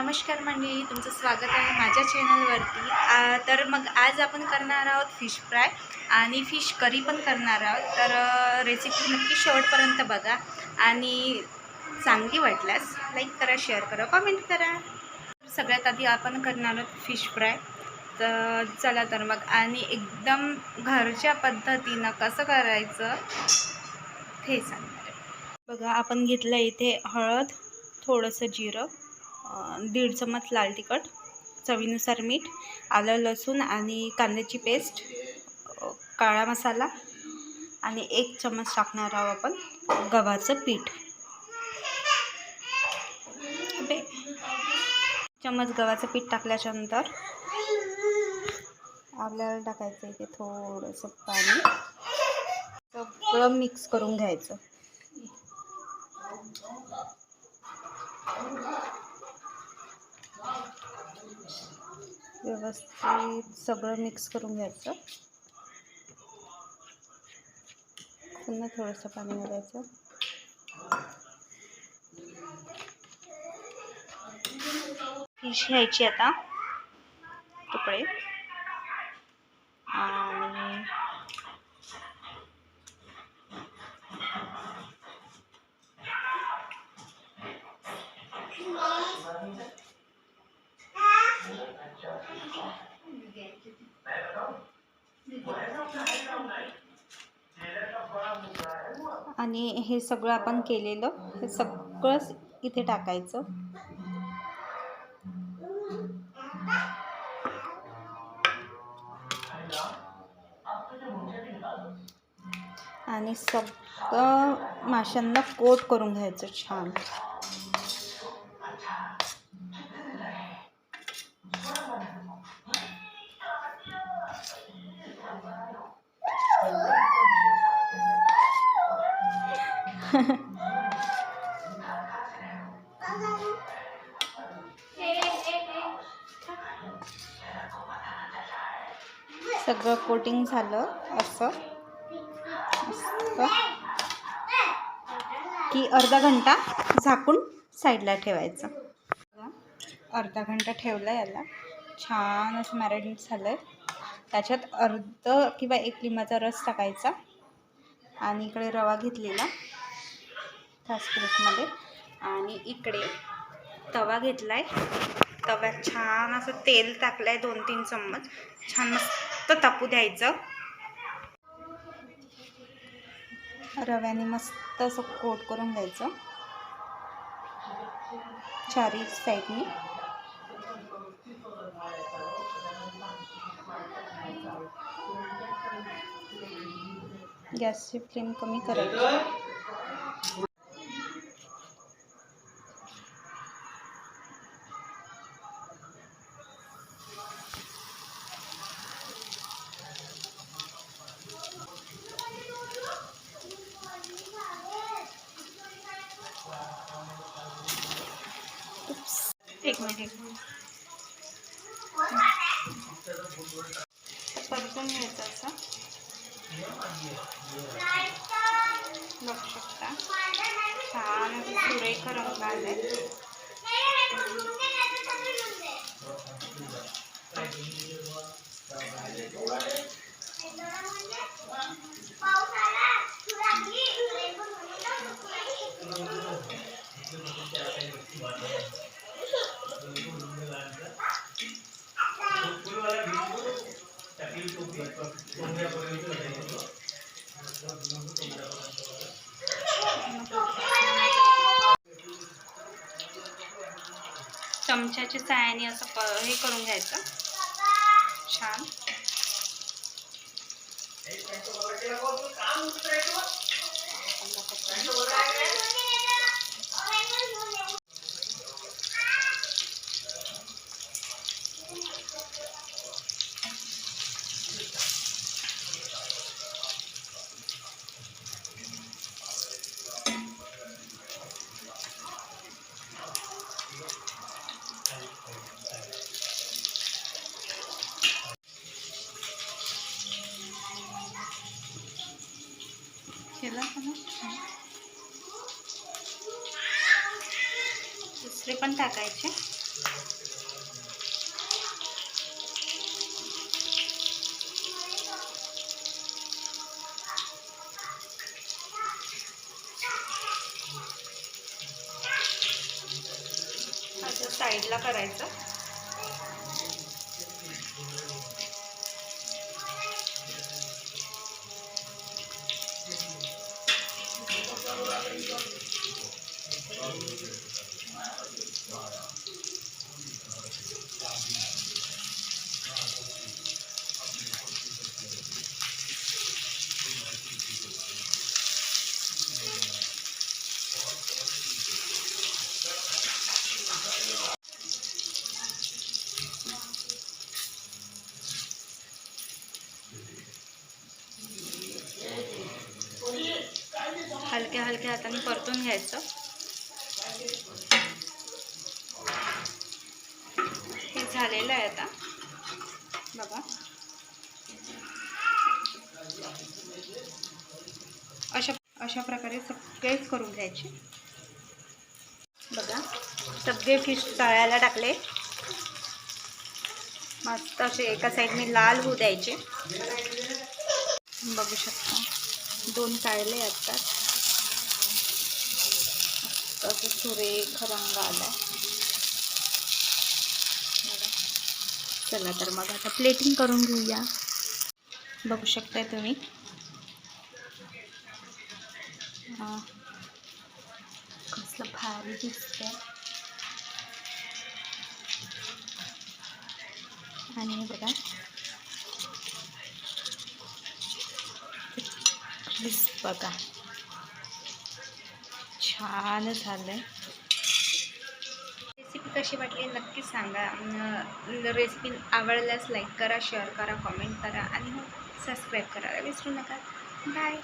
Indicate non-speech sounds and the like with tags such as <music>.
नमस्कार मंडळी तुमचं स्वागत आहे माझ्या चॅनलवरती तर मग आज आपण करणार आहोत फिश फ्राय आणि फिश करी पण करणार आहोत. तर रेसिपी नक्की शेवटपर्यंत बघा आणि चांगली वाटल्यास लाईक करा शेअर करा कमेंट करा. सगळ्यात आधी आपण करणार आहोत फिश फ्राय तर चला तर मग. आणि एकदम घरच्या पद्धतीनं कसं करायचं ते सांगणार बघा आपण घेतलं इथे हळद थोडंसं जिरं. दीड चमच लाल तिखट चवीनुसार मीठ आलं लसूण आणि कांद्याची पेस्ट काळा मसाला आणि एक चमच टाकणार आहोत आपण गव्हाचं पीठ. चमच गव्हाचं पीठ टाकल्याच्यानंतर आपल्याला टाकायचं इथे थोडंसं पाणी. सगळं मिक्स करून घ्यायचं. व्यवस्थित सगळं मिक्स करून घ्यायचं. पुन्हा थोडंसं पाणी घालायचं फिश घ्यायची आता तुकडे आणि आणि हे सगळं आपण केलेलं हे सगळंच इथे टाकायचं. आणि सगळं माशांना कोट करून घ्यायचं छान. <laughs> सगळं कोटिंग झालं असं. की अर्धा घंटा झाकून साईडला ठेवायचं. अर्धा घंटा ठेवला याला. छान असं मॅरिनेट झालं आहे त्याच्यात अर्ध किंवा एक लिंबाचा रस टाकायचा. आणि इकडे रवा घेतलेला. खास प्लेटमध्ये आणि इकडे तवा घेतला आहे तव्यात छान असं तेल टाकलं आहे दोन तीन चम्मच. छान मस्त तापू द्यायचं. रव्याने मस्त असं कोट करून घ्यायचं. चारी साईडनी. गॅसची फ्लेम कमी करायची. एक परतून घ्यायचं असं. बघू शकता. छान असं सुरेख रंग आलाय चमच्याच्या सायानी असं हे करून घ्यायचं. छान. दुसरे पण टाकायचे. असं साईडला करायचं. हलक्या हलक्या हाताने परतून घ्यायचं. झालेलं आहे आता. बघा. अशा अशा प्रकारे सगळेच करून घ्यायचे. बघा. सगळे फिश तळायला टाकले. मस्त असे एका साईडने लाल होऊ द्यायचे. बघू शकता. दोन तळले आता असं सुरेख रंग आला चला तर मग आता प्लेटिंग करून घेऊया. बघू शकताय तुम्ही. कसलं भारी दिसतंय. आणि बघा. बघा. छान झालंय. आहे कशी वाटली नक्की सांगा. रेसिपी आवडल्यास लाईक करा शेअर करा कॉमेंट करा आणि हो सबस्क्राईब करायला विसरू नका. बाय